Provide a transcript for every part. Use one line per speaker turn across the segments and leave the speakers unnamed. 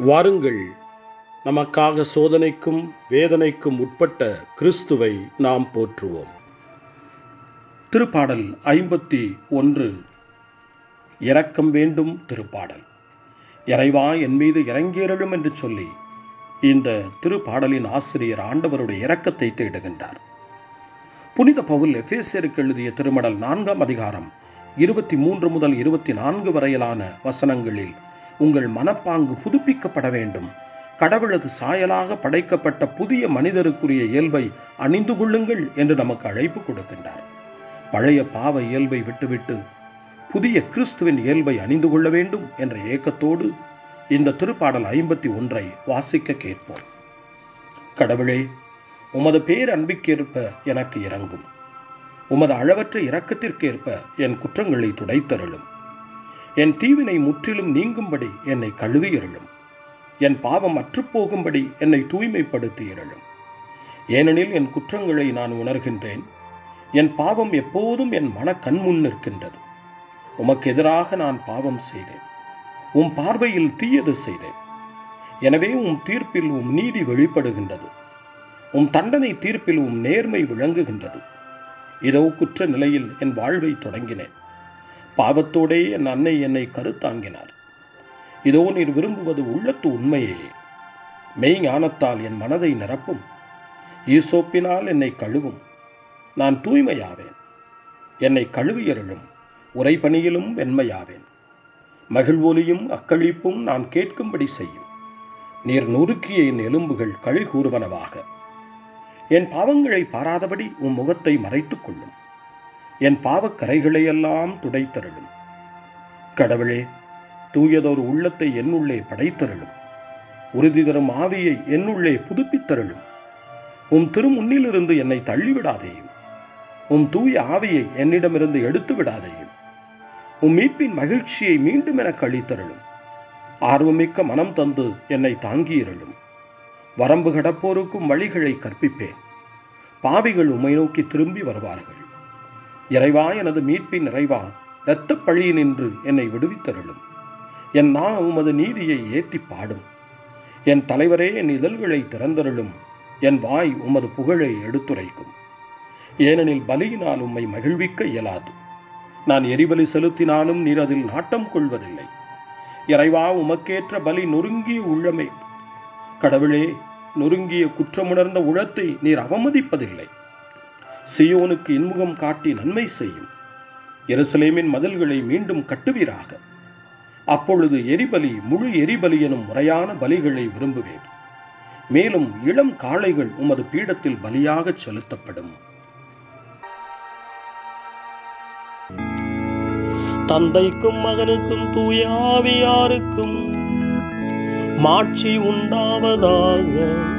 வாருங்கள். நமக்காக சோதனைக்கும் வேதனைக்கும் உட்பட்ட கிறிஸ்துவை நாம் போற்றுவோம். திருப்பாடல் ஐம்பத்தி ஒன்று. இரக்கம் வேண்டும் திருப்பாடல். இறைவா என் மீது இறங்கியருளும் என்று சொல்லி இந்த திருப்பாடலின் ஆசிரியர் ஆண்டவருடைய இரக்கத்தை தேடுகின்றார். புனித பவுல் எஃபேசியருக்கு எழுதிய திருமடல் நான்காம் அதிகாரம் இருபத்தி மூன்று முதல் இருபத்தி நான்கு வரையிலான வசனங்களில் உங்கள் மனப்பாங்கு புதுப்பிக்கப்பட வேண்டும். கடவுளது சாயலாக படைக்கப்பட்ட புதிய மனிதருக்குரிய இயல்பை அணிந்து கொள்ளுங்கள் என்று நமக்கு அழைப்பு கொடுக்கின்றார். பழைய பாவ இயல்பை விட்டுவிட்டு புதிய கிறிஸ்துவின் இயல்பை அணிந்து கொள்ள வேண்டும் என்ற ஏக்கத்தோடு இந்த திருப்பாடல் ஐம்பத்தி ஒன்றை வாசிக்க கேட்போம். கடவுளே உமது பேர் அன்பிற்கேற்ப எனக்கு இறங்கும் உமது அளவற்ற இரக்கத்திற்கேற்ப என் குற்றங்களை துடைத்தருளும். என் தீவினை முற்றிலும் நீங்கும்படி என்னை கழுவியருளும் என் பாவம் அற்றுப்போகும்படி என்னை தூய்மைப்படுத்தியருளும் ஏனெனில் என் குற்றங்களை நான் உணர்கின்றேன். என் பாவம் எப்போதும் என் மன கண்முன் நிற்கின்றது. உமக்கு எதிராக நான் பாவம் செய்தேன். உம் பார்வையில் தீயது செய்தேன். எனவே உம் தீர்ப்பில் உம் நீதி வெளிப்படுகின்றது. உம் தண்டனை தீர்ப்பில் உம் நேர்மை விளங்குகின்றது. இதோ குற்ற நிலையில் என் வாழ்வை தொடங்கினேன். பாவத்தோடே என் அன்னை என்னை கருத்தாங்கினார். இதோ நீர் விரும்புவது உள்ளத்து உண்மையே. மெய் ஞானத்தால் என் மனதை நிரப்பும். ஈசோப்பினால் என்னை கழுவும். நான் தூய்மையாவேன். என்னை கழுவியருளும் உரைபணியிலும் வெண்மையாவேன். மகிழ்வொலியும் அக்களிப்பும் நான் கேட்கும்படி செய்யும். நீர் நொறுக்கிய என் எலும்புகள் களி கூறுவனவாக என் பாவங்களை பாராதபடி உன் முகத்தை மறைத்துக் கொள்ளும். என் பாவக்கரைகளையெல்லாம் துடைத்தருளும். கடவுளே தூயதொரு உள்ளத்தை என்னுள்ளே படைத்தருளும். உறுதி தரும் ஆவியை என்னுள்ளே புதுப்பித்தருளும். உம் திருமுன்னிலிருந்து என்னை தள்ளிவிடாதேயும். உம் தூய ஆவியை என்னிடமிருந்து எடுத்து விடாதேயும் உம் மீட்பின் மகிழ்ச்சியை மீண்டும் எனக்கு அளித்தருளும் ஆர்வமிக்க மனம் தந்து என்னை தாங்கியிருளும். வரம்பு கடப்போருக்கும் வழிகளை கற்பிப்பேன். பாவிகள் உம்மை நோக்கி திரும்பி வருவார்கள். இறைவா எனது மீட்பின் நிறைவா இரத்தப் பழியினின்று என்னை விடுவித்தருளும். என் நா உமது நீதியை ஏத்தி பாடும். என் தலைவரே என் இதழ்களை திறந்தருளும். என் வாய் உமது புகழை எடுத்துரைக்கும். ஏனெனில் பலியினால் உம்மை மகிழ்விக்க இயலாது. நான் எரிபலி செலுத்தினாலும் நீர் அதில் நாட்டம் கொள்வதில்லை. இறைவா உமக்கேற்ற பலி நொறுங்கிய உள்ளமே. கடவுளே நொறுங்கிய குற்றமுணர்ந்த உளத்தை நீர் அவமதிப்பதில்லை. சியோனுக்கு இன்முகம் காட்டி நன்மை செய்யும். எருசலேமின் மதில்களை மீண்டும் கட்டுவீராக. அப்பொழுது எரிபலி முழு எரிபலி எனும் முறையான பலிகளை விரும்புவேன். மேலும் இளம் காளைகள் உமது பீடத்தில் பலியாக செலுத்தப்படும்.
தந்தைக்கும் மகனுக்கும் தூயாவியாருக்கும் மாட்சி உண்டாவதாக.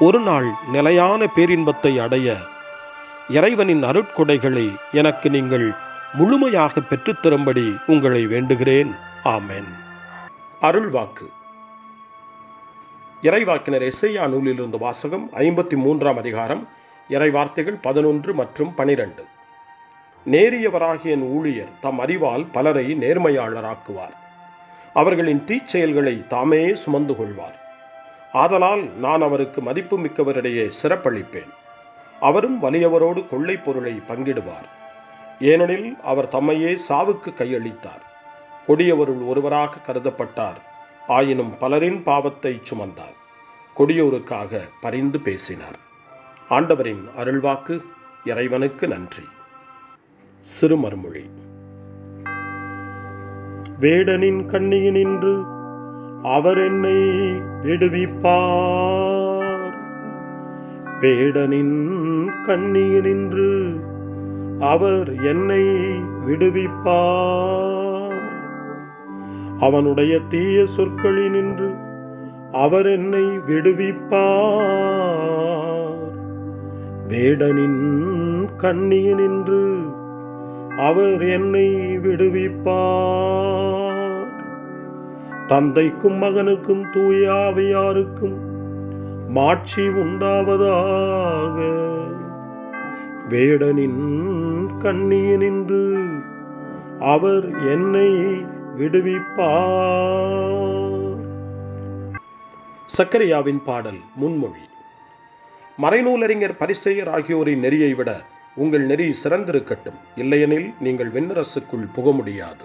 ஒரு நாள் நிலையான பேரின்பத்தை அடைய இறைவனின் அருட்கொடைகளை எனக்கு நீங்கள் முழுமையாக பெற்றுத்தரும்படி உங்களை வேண்டுகிறேன். ஆமென். அருள்வாக்கு. இறைவாக்கினர் எஸ்ஐயா நூலிலிருந்து வாசகம் ஐம்பத்தி மூன்றாம் அதிகாரம் இறைவார்த்தைகள் பதினொன்று மற்றும் பனிரெண்டு. நேரியவராகிய என் ஊழியர் தம் அறிவால் பலரை நேர்மையாளராக்குவார். அவர்களின் தீச்செயல்களை தாமே சுமந்து கொள்வார். ஆதலால் நான் அவருக்கு மதிப்பு மிக்கவரிடையே சிறப்பளிப்பேன். அவரும் வலியவரோடு கொள்ளை பொருளை பங்கிடுவார். ஏனெனில் அவர் தம்மையே சாவுக்கு கையளித்தார். கொடியவருள் ஒருவராக கருதப்பட்டார். ஆயினும் பலரின் பாவத்தை சுமந்தார். கொடியோருக்காக பரிந்து பேசினார். ஆண்டவரின் அருள்வாக்கு இறைவனுக்கு நன்றி. சிறுமர்மொழி வேடனின் கண்ணியினின்று அவர் என்னை விடுவிப்பார். வேடனின் கண்ணியினின்று அவர் என்னை விடுவிப்பார். அவனுடைய தீய சொற்களினின்று அவர் என்னை விடுவிப்பார். வேடனின் கண்ணியினின்று அவர் என்னை விடுவிப்பார். தந்தைக்கும் மகனுக்கும் தூய ஆவியாருக்கும் மாட்சி உண்டாவதாக. வேடனின் கண்ணியனின்று அவர் என்னை விடுவிப்பார். சக்கரியாவின் பாடல் முன்மொழி. மறைநூலறிஞர் பரிசெயர் ஆகியோரின் நெறியை விட உங்கள் நெறி சிறந்திருக்கட்டும். இல்லையெனில் நீங்கள் விண்ணரசுக்குள் புக முடியாது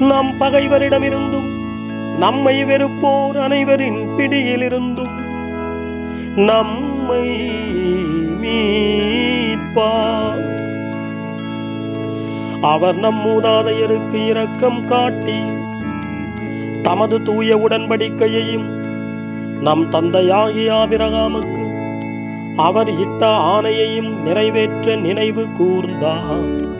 நம் பகைவரிடமிருந்தும் நம்மை வெறுப்போர் அனைவரின் பிடியிலிருந்தும் நம்மை மீட்பார். அவர் நம் மூதாதையருக்கு இரக்கம் காட்டி தமது தூய உடன்படிக்கையையும் நம் தந்தையாகிய ஆபிரகாமுக்கு அவர் இட்ட ஆணையையும் நிறைவேற்ற நினைவு கூர்ந்தார்.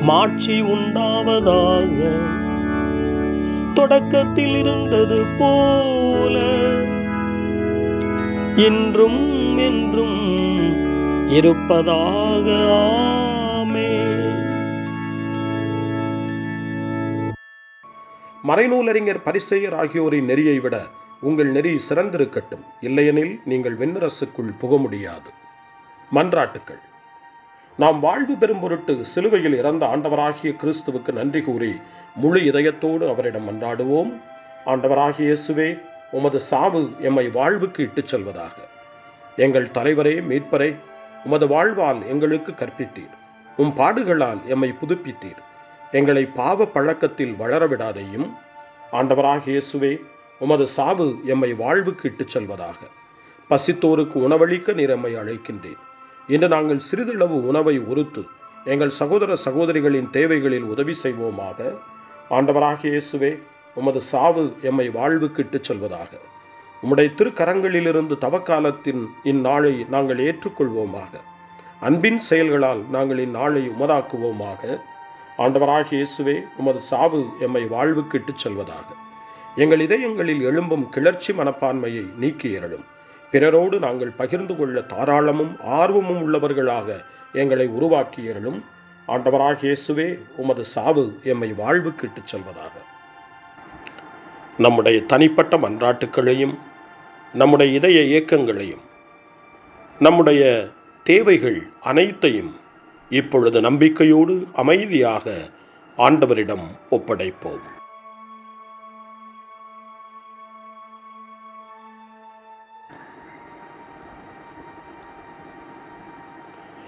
மாட்சி உண்டாவதாக. தொடக்கத்தில் இருந்தது போல. என்றும் என்றும் இருப்பதாக. ஆமே.
மறைநூலறிஞர் பரிசெயர் ஆகியோரின் நெறியை விட உங்கள் நெறி சிறந்திருக்கட்டும். இல்லையெனில் நீங்கள் வெண்ணரசுக்குள் புக முடியாது. மன்றாட்டுக்கள். நாம் வாழ்வு பெறும் பொருட்டு சிலுவையில் இறந்த ஆண்டவராகிய கிறிஸ்துவுக்கு நன்றி கூறி முழு இதயத்தோடு அவரிடம் மன்றாடுவோம். ஆண்டவராகிய இயேசுவே உமது சாவு எம்மை வாழ்வுக்கு இட்டுச் செல்வதாக. எங்கள் தலைவரே மீட்பரே உமது வாழ்வால் எங்களுக்கு கற்பித்தீர். உம் பாடுகளால் எம்மை புதுப்பித்தீர். எங்களை பாவ பழக்கத்தில் வளரவிடாதையும் ஆண்டவராக இயேசுவே உமது சாவு எம்மை வாழ்வுக்கு இட்டுச் செல்வதாக. பசித்தோருக்கு உணவளிக்க நீர் எம்மை அழைக்கின்றேன் இன்று நாங்கள் சிறிதளவு உணவை உறுத்து எங்கள் சகோதர சகோதரிகளின் தேவைகளில் உதவி செய்வோமாக. ஆண்டவராக இயேசுவே உமது சாவு எம்மை வாழ்வுக்கு இட்டுச் செல்வதாக. உம்முடைய திருக்கரங்களிலிருந்து தவக்காலத்தின் இந்நாளை நாங்கள் ஏற்றுக்கொள்வோமாக. அன்பின் செயல்களால் நாங்கள் இந்நாளை உமதாக்குவோமாக. ஆண்டவராக இயேசுவே உமது சாவு எம்மை வாழ்வுக்கு இட்டுச் செல்வதாக. எங்கள் இதயங்களில் எழும்பும் கிளர்ச்சி மனப்பான்மையை நீக்கி எறலும் பிறரோடு நாங்கள் பகிர்ந்து கொள்ள தாராளமும் ஆர்வமும் உள்ளவர்களாக எங்களை உருவாக்கியர்களும் ஆண்டவராக இயேசுவே உமது சாவு எம்மை வாழ்வு கிட்டுச் செல்வதாக. நம்முடைய தனிப்பட்ட மன்றாட்டுக்களையும் நம்முடைய இதய இயக்கங்களையும் நம்முடைய தேவைகள் அனைத்தையும் இப்பொழுது நம்பிக்கையோடு அமைதியாக ஆண்டவரிடம் ஒப்படைப்போம்.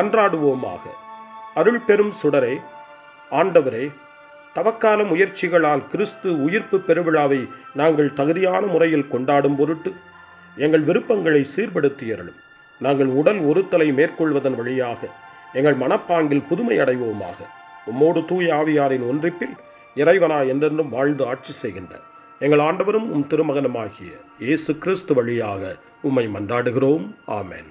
மன்றாடுவோமாக. அருள் பெரும் சுடரே ஆண்டவரே தவக்கால முயற்சிகளால் கிறிஸ்து உயிர்ப்பு பெருவிழாவை நாங்கள் தகுதியான முறையில் கொண்டாடும் பொருட்டு எங்கள் விருப்பங்களை சீர்படுத்தியறலும் நாங்கள் உடல் ஒருத்தலை மேற்கொள்வதன் வழியாக எங்கள் மனப்பாங்கில் புதுமை அடைவோமாக. உம்மோடு தூய ஆவியாரின் ஒன்றிப்பில் இறைவனா என்றென்றும் வாழ்ந்து ஆட்சி செய்கின்ற எங்கள் ஆண்டவரும் உம் திருமகனுமாகிய இயேசு கிறிஸ்து வழியாக உம்மை மன்றாடுகிறோம். ஆமேன்.